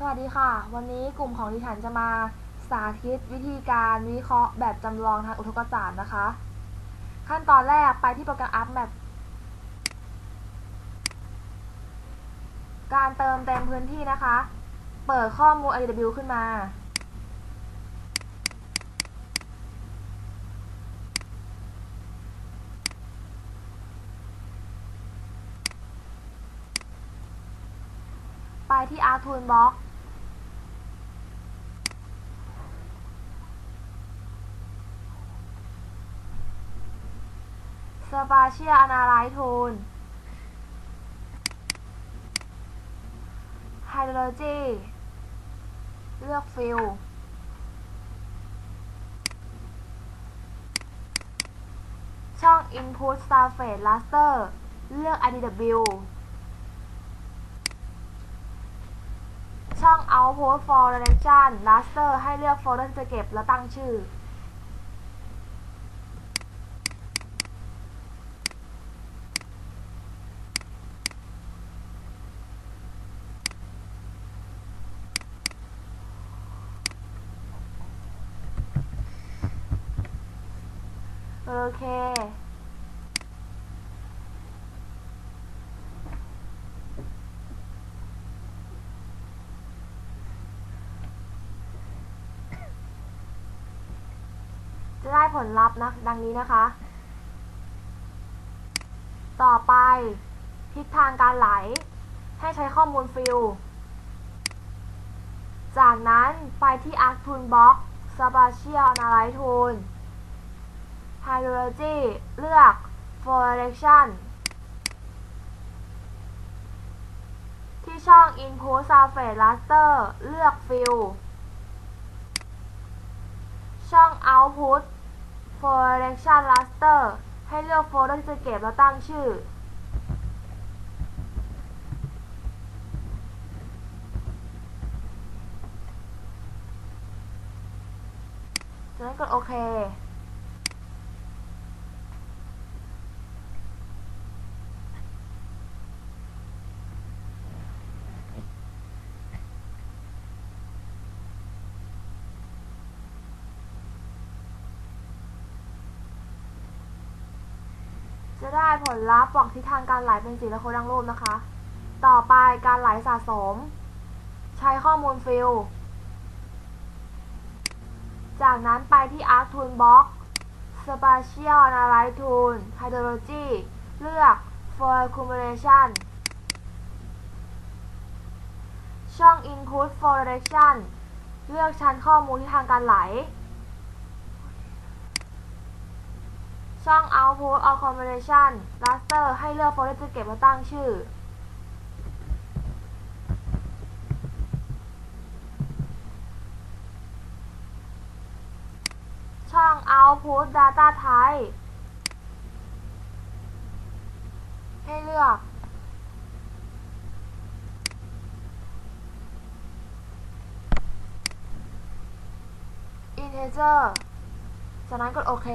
สวัสดีค่ะ วันนี้กลุ่มของดิฉันจะมาสาธิตวิธีการวิเคราะห์แบบจำลองทางอุทกศาสตร์นะคะ ขั้นตอนแรกไปที่โปรแกรม AppMap การเติมเต็มพื้นที่นะคะ เปิดข้อมูล IDW ขึ้นมา ไปที่ สปาเชียอนาไลโทนไฮโดรเจเลือกฟิลช่อง Input Surface Raster เลือก IDW ช่อง Output for Direction Raster ให้เลือกโฟลเดอร์ที่จะเก็บแล้วตั้งชื่อ อเค จะได้ผลลัพธ์นะ ดังนี้นะคะ ต่อไป ทิศทางการไหล ให้ใช้ข้อมูลฟิลจากนั้นไปที่ Arc Toolbox Spatial Analyze Tool Hydrology เลือก For Direction ที่ช่อง Input Surface Raster เลือก Fill ช่อง Output For Direction Raster ให้เลือกโฟลเดอร์ที่จะเก็บแล้วตั้งชื่อ จากนั้นกดโอเค จะได้ผลลัพธ์บอกทิศทางการไหลเป็นสีและโคดังรูปนะคะ ต่อไปการไหลสะสม ใช้ข้อมูลฟิลจากนั้นไปที่ Arc Toolbox Spatial Analyze Tool Hydrology เลือก For Accumulation ช่อง Input for Direction เลือกชั้นข้อมูลที่ทางการไหล ช่อง Output Accumulation Raster ให้เลือกโฟลเดอร์จะเก็บและตั้งชื่อ ช่อง Output Data Type ให้เลือก Integer จากนั้นกดโอเค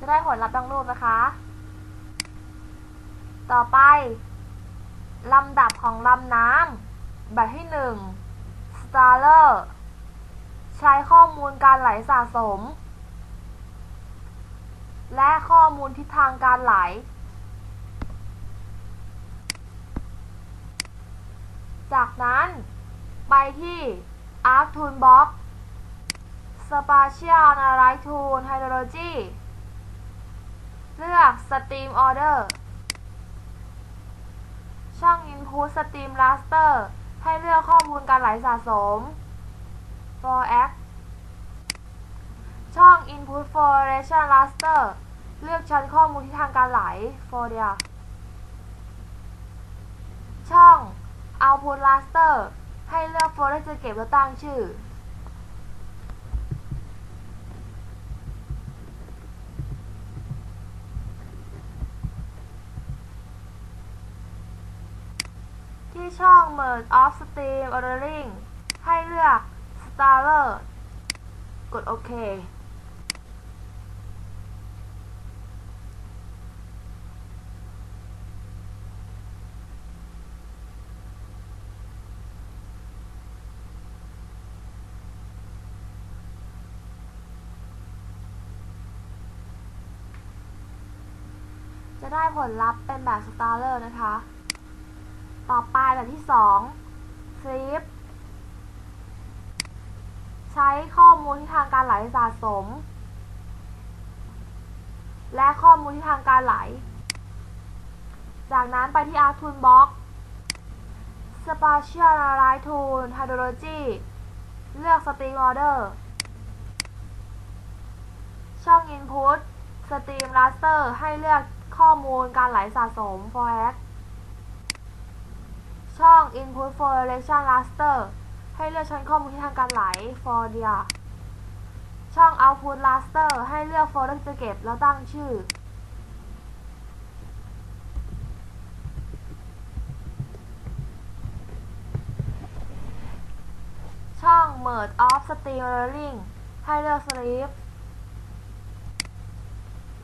จะได้ผลลัพธ์ดังรูปนะคะ ต่อไปลำดับของลำน้ำแบบที่ 1 Starler ใช้ข้อมูลการไหลสะสม และข้อมูลทิศทางการไหล จากนั้นไปที่ Arc Toolbox Spatial Analyze Tool Hydrology เลือก Stream Order ช่อง Input Stream Raster ให้เลือกข้อมูลการไหลสะสม for Act ช่อง Input for Relation Raster เลือกชั้นข้อมูลที่ทางการไหล Folder ช่อง Output Raster ให้เลือกโฟลเดอร์จะเก็บและตั้งชื่อ ที่ช่อง Merge of Steam Ordering ให้เลือก Starter กดโอเค จะได้ผลลัพธ์เป็นแบบ Starter นะคะ ต่อไปแบบที่2 Flip ใช้ข้อมูลที่ทางการไหลสะสม และข้อมูลที่ทางการไหล จากนั้นไปที่ Arc Toolbox Spatial Analyze Tool Hydrology เลือก Stream Order ช่อง Input Stream Raster ให้เลือกข้อมูลการไหลสะสม FORAC ช่อง Input for Relation Raster ให้เลือกชั้นข้อมูลที่ทางการไหล for dia ช่อง Output Raster ให้เลือกโฟลเดอร์ที่จะเก็บแล้วตั้งชื่อ ช่อง Merge of Stream Ordering ให้เลือก Sleep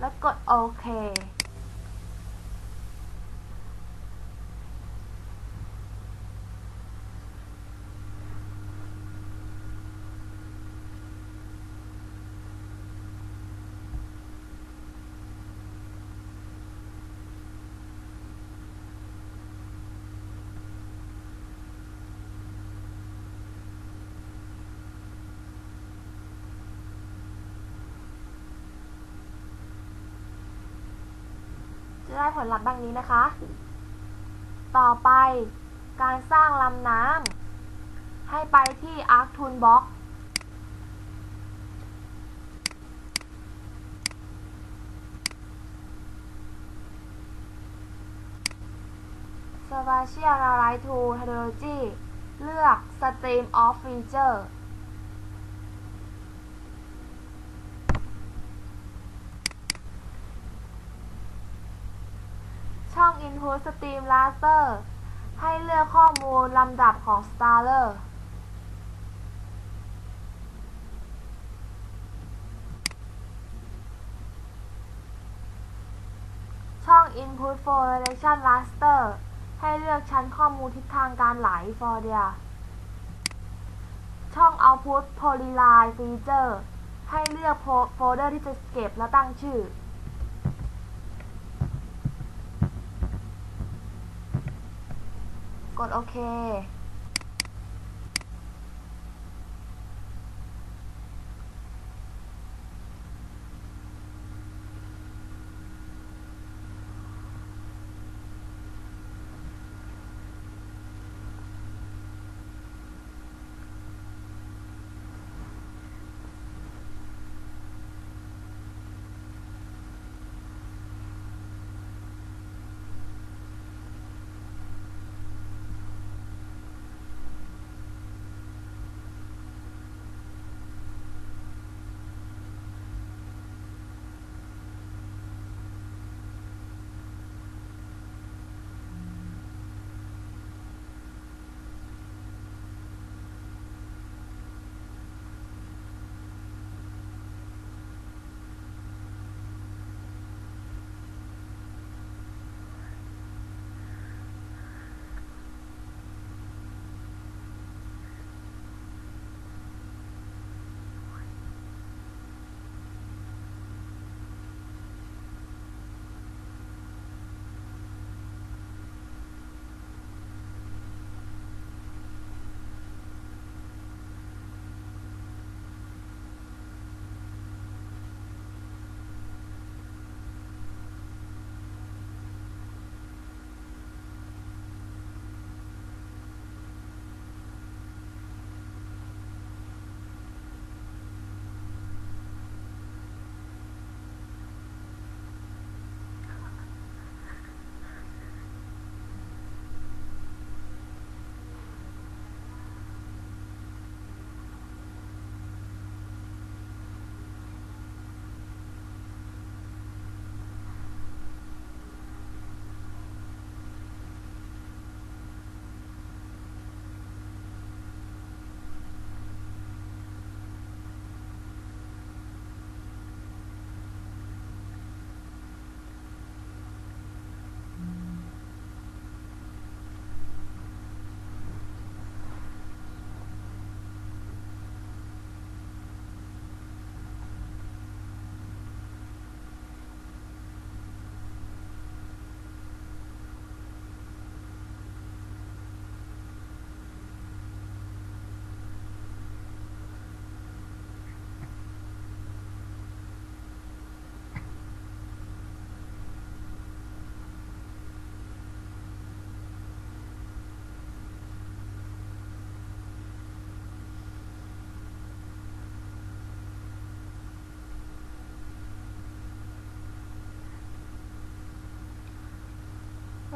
แล้วกดโอเค ได้ผลลัพธ์ดังนี้นะคะ ต่อไปการสร้างลำน้ำให้ไปที่ Arc Toolbox ส p a t i a l Analyze Tool Hydrology เลือก Stream of Feature ช่อง Input Stream Raster ให้เลือกข้อมูลลำดับของ Starter ช่อง Input for Relation Raster ให้เลือกชั้นข้อมูลทิศทางการไหล Folder ช่อง Output Polyline Feature ให้เลือกโฟลเดอร์ที่จะเก็บและตั้งชื่อ ดโอเค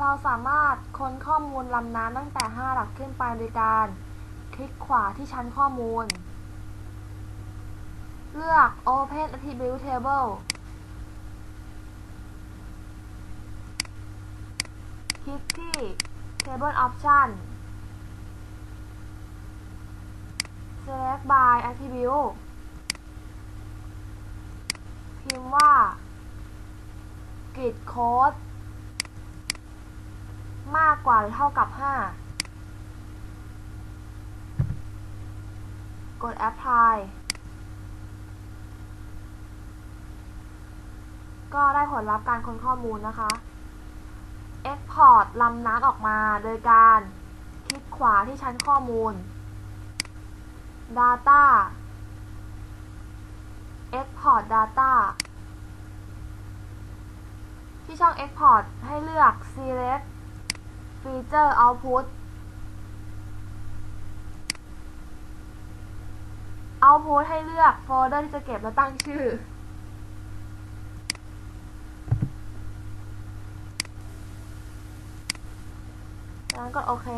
เราสามารถค้นข้อมูลลำน้ำตั้งแต่ 5 หลักขึ้นไปโดยการ คลิกขวาที่ชั้นข้อมูล เลือก Open Attribute Table คลิกที่ Table Option Select by Attribute พิมพ์ว่า grid code มากกว่าหรือเท่ากับ 5 กด apply ก็ได้ผลลัพธ์การค้นข้อมูลนะคะ export ลำน้ำออกมาโดยการคลิกขวาที่ชั้นข้อมูล data export data ที่ช่อง export ให้เลือก select feature output output ให้เลือกโฟลเดอร์ที่จะเก็บและตั้งชื่อจากนั้นกดโอเค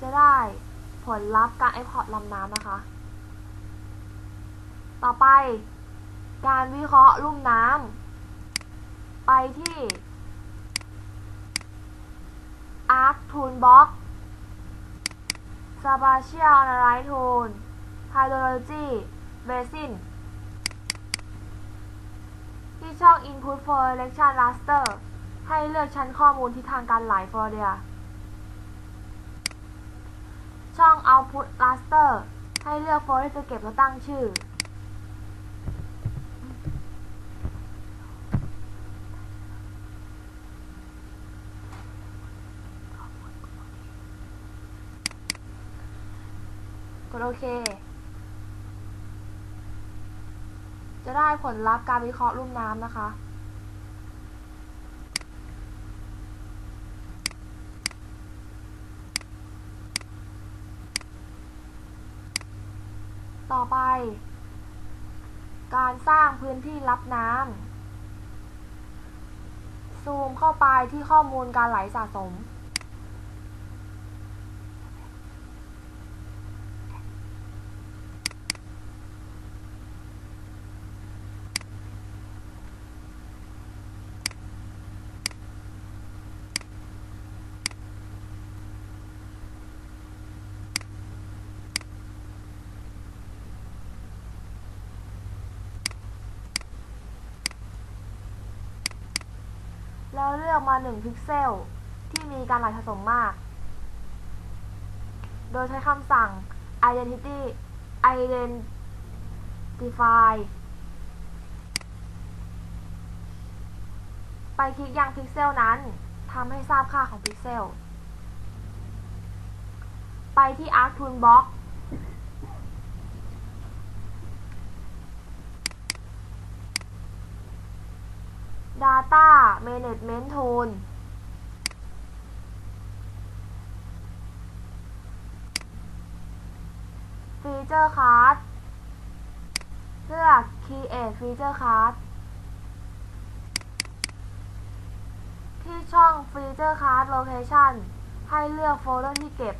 จะได้ผลลัพธ์การ export ลำน้ำนะคะ ต่อไปการวิเคราะห์ลุ่มน้ำไปที่ Arc Toolbox Spatial Analyze Tool Hydrology Basin ที่ช่อง Input for Election Raster ให้เลือกชั้นข้อมูลทิศทางการไหลฟลอเรียช่อง Output Raster ให้เลือกโฟลที่จะเก็บและตั้งชื่อ กดโอ เค จะได้ผลลัพธ์การวิเคราะห์ลุ่มน้ำนะคะ ต่อไป การสร้างพื้นที่รับน้ำซูมเข้าไปที่ข้อมูลการไหลสะสม แล้วเลือกมา 1 พิกเซล ที่มีการไหลสะสมมาก โดยใช้คำสั่ง identity identify ไปคลิกยังพิกเซลนั้นทำให้ทราบค่าของพิกเซล ไปที่ Arc Toolbox Data Management Tool ฟีเจอร์ค a r d เลือก Create Feature Card ที่ช่อง Feature Card Location ให้เลือกโฟลเดอร์ที่เก็บ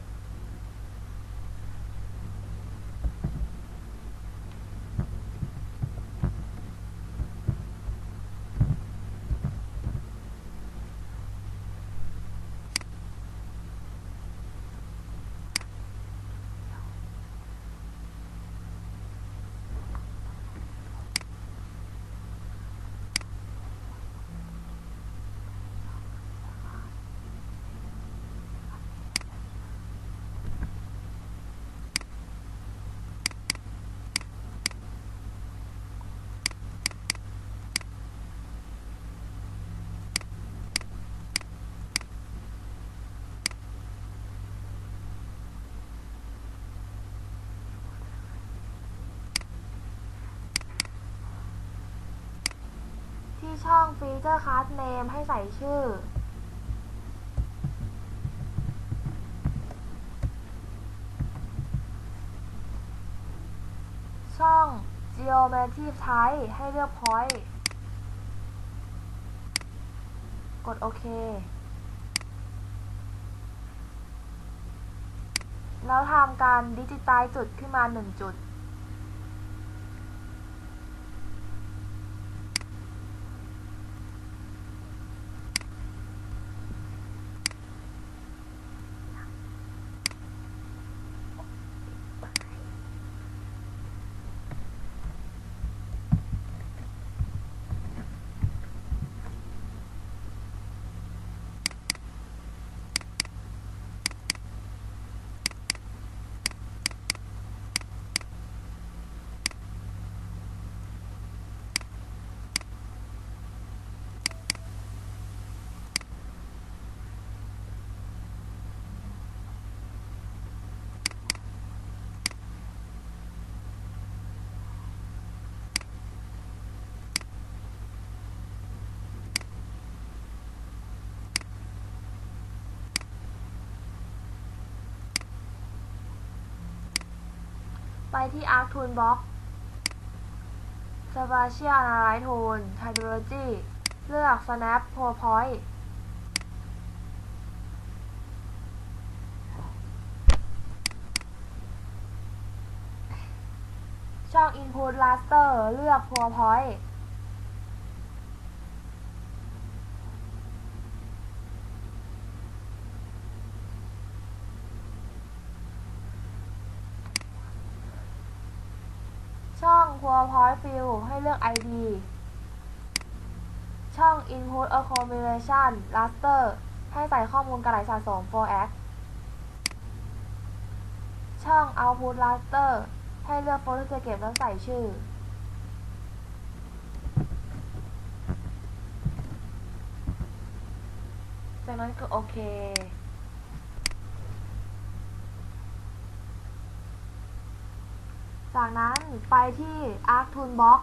ที่ช่อง Feature Card Name ให้ใส่ชื่อ ช่อง Geometry Type ให้เลือก Point กดโอเค แล้วทำการดิจิตายจุดขึ้นมาหนึ่งจุด ไปที่ Arc Toolbox Spatial Analyze Tool Hydrology เลือก Snap PowerPoint ช่อง Input Raster เลือก PowerPoint ช่อง ให้เลือก ID ช่อง Input Accumulation Raster ให้ใส่ข้อมูลการไหลสะสม 4x ช่อง Output Raster ให้เลือกโฟลเดอร์จะเก็บแล้วใส่ชื่อ จากนั้นก็โอเค จากนั้นไปที่ Arc Toolbox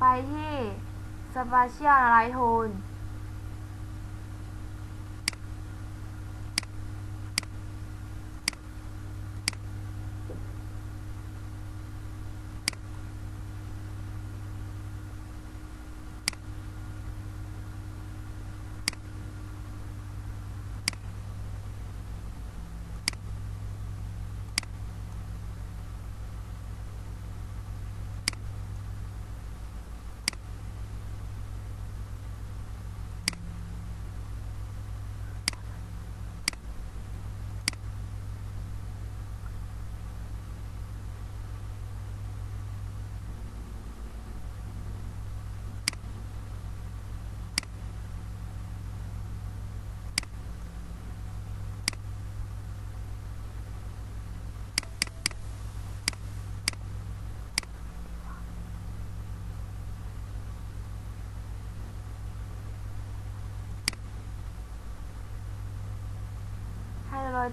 ไปที่ สมาชิกอนไรโทน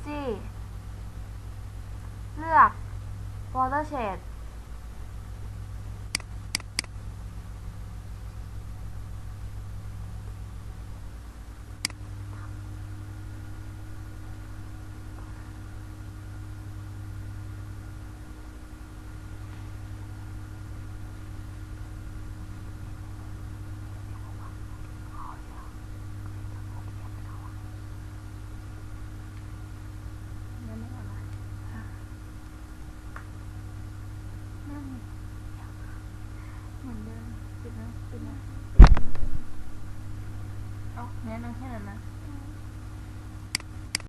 จีเลือก water shade งไม่ออกนะนั่นเหมื อนเดิ